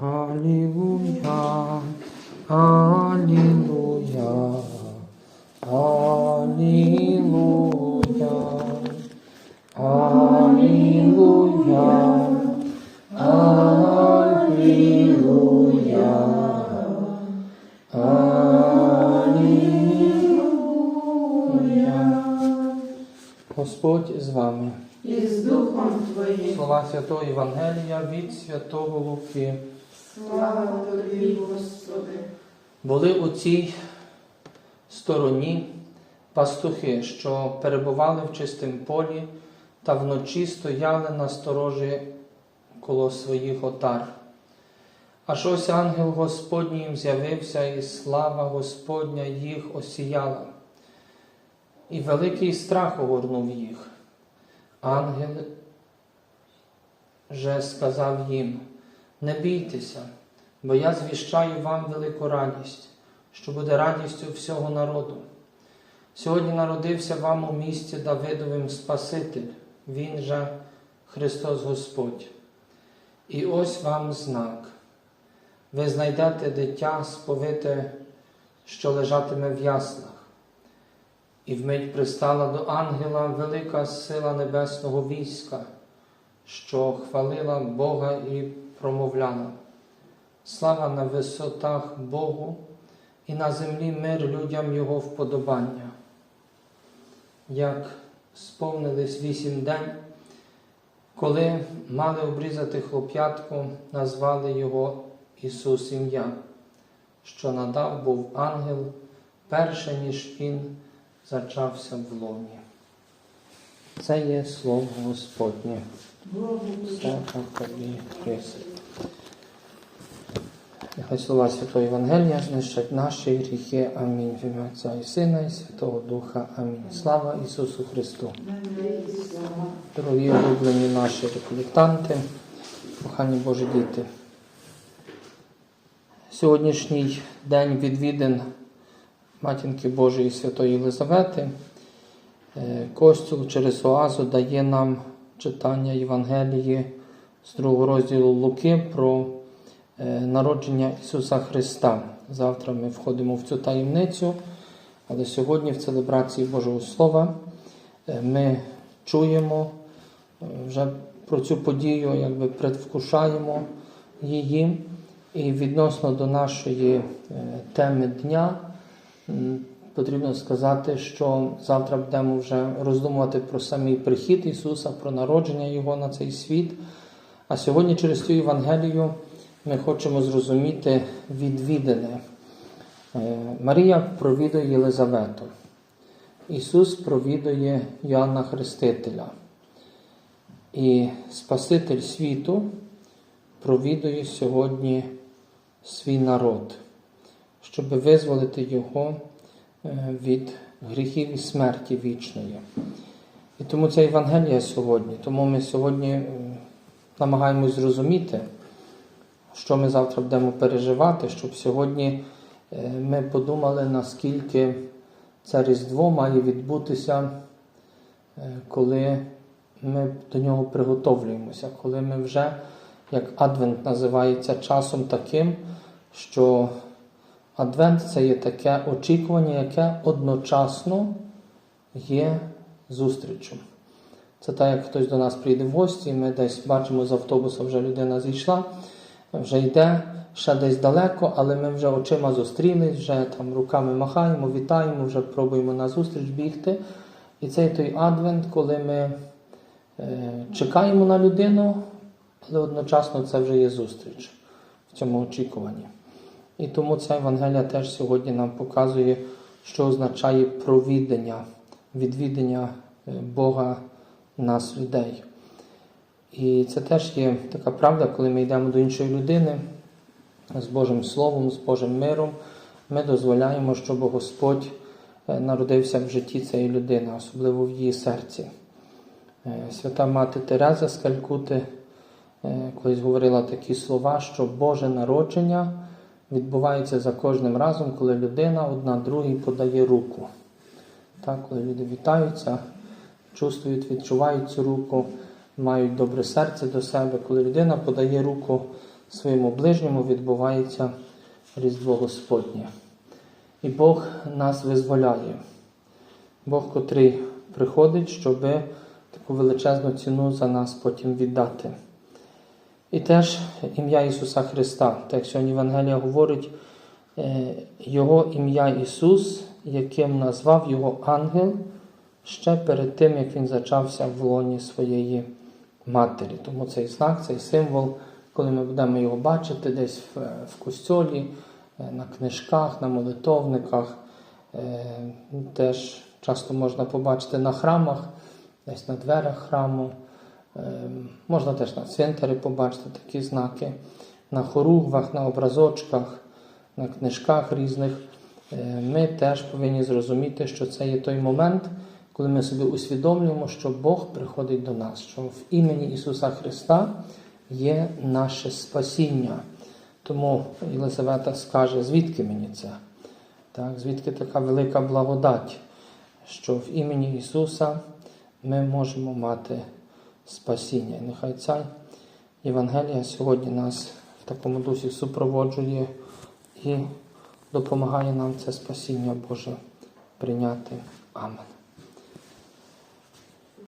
Алілуя, Алілуя, Алілуя, Алілуя, Алілуя, Алілуя. Господь з вами. і з Духом Твоїм. Слова Святого Євангелія від Святого Луки. Слава Тобі, Господи. Були у цій стороні пастухи, що перебували в чистім полі та вночі стояли на сторожі коло своїх отар. Аж ось ангел Господній їм з'явився, і слава Господня їх осіяла, і великий страх огорнув їх. Ангел же сказав їм: Не бійтеся, бо я звіщаю вам велику радість, що буде радістю всього народу. Сьогодні народився вам у місті Давидовим Спаситель, Він же Христос Господь. І ось вам знак. Ви знайдете дитя сповите, що лежатиме в яслах. І вмить пристала до ангела велика сила небесного війська, що хвалила Бога і промовляла. Слава на висотах Богу і на землі мир людям Його вподобання. Як сповнились вісім день, коли мали обрізати хлоп'ятку, назвали його Ісус ім'я, що надав був ангел перше, ніж він зачався в лоні. Це є слово Господнє. Слава тобі, Христе. Нехай слова Святого Євангелія знищать наші гріхи. Амінь. В ім'я Отця і Сина і Святого Духа. Амінь. Слава Ісусу Христу. Дорогі улюблені наші реколектанти, кохані Божі діти. Сьогоднішній день відвідин Матінки Божої Святої Єлизавети. Е, Костюл через Оазу дає нам читання Євангелії з другого розділу Луки про народження Ісуса Христа. Завтра ми входимо в цю таємницю, але сьогодні в целебрації Божого Слова е, ми чуємо е, вже про цю подію, якби предвкушаємо її. І відносно до нашої е, теми дня потрібно сказати, що завтра будемо вже роздумувати про самий прихід Ісуса, про народження Його на цей світ. А сьогодні через цю Євангелію ми хочемо зрозуміти відвідини. Е, Марія провідує Єлизавету. Ісус провідує Йоанна Хрестителя. І Спаситель світу провідує сьогодні свій народ, щоб визволити його е, від гріхів і смерті вічної. І тому це Євангелія сьогодні. Тому ми сьогодні намагаємось зрозуміти, що ми завтра будемо переживати, щоб сьогодні е, ми подумали, наскільки це Різдво має відбутися, е, коли ми до нього приготовлюємося, коли ми вже, як Адвент називається часом таким, що Адвент це є таке очікування, яке одночасно є зустрічю. Це так, як хтось до нас прийде в гості, ми десь бачимо з автобуса, вже людина зійшла, вже йде, ще десь далеко, але ми вже очима зустрілись, вже там руками махаємо, вітаємо, вже пробуємо на зустріч бігти. І цей той адвент, коли ми е, чекаємо на людину, але одночасно це вже є зустріч в цьому очікуванні. І тому ця Євангелія теж сьогодні нам показує, що означає провідання, відвідання е, Бога нас, людей. І це теж є така правда, коли ми йдемо до іншої людини з Божим Словом, з Божим миром, ми дозволяємо, щоб Господь е, народився в житті цієї людини, особливо в її серці. Е, Свята мати Тереза з Калькути е, колись говорила такі слова, що Боже народження відбувається за кожним разом, коли людина одна другій подає руку. Так, коли люди вітаються, чувствують, відчувають цю руку, мають добре серце до себе, коли людина подає руку своєму ближньому відбувається Різдво Господнє. І Бог нас визволяє. Бог, котрий приходить, щоб таку величезну ціну за нас потім віддати. І теж ім'я Ісуса Христа. Так сьогодні Євангелія говорить, е, Його ім'я Ісус, яким назвав Його ангел ще перед тим, як Він зачався в лоні своєї матері. Тому цей знак, цей символ, коли ми будемо його бачити десь в, в костьолі, е, на книжках, на молитовниках, е, теж часто можна побачити на храмах, десь на дверях храму. Е, Можна теж на цвинтарі побачити такі знаки, на хоругвах, на образочках, на книжках різних. Ми теж повинні зрозуміти, що це є той момент, коли ми собі усвідомлюємо, що Бог приходить до нас, що в імені Ісуса Христа є наше спасіння. Тому Єлизавета скаже, звідки мені це? Так, звідки така велика благодать, що в імені Ісуса ми можемо мати спасіння. І нехай ця Євангелія сьогодні нас в такому дусі супроводжує і допомагає нам це спасіння Боже прийняти. Амен.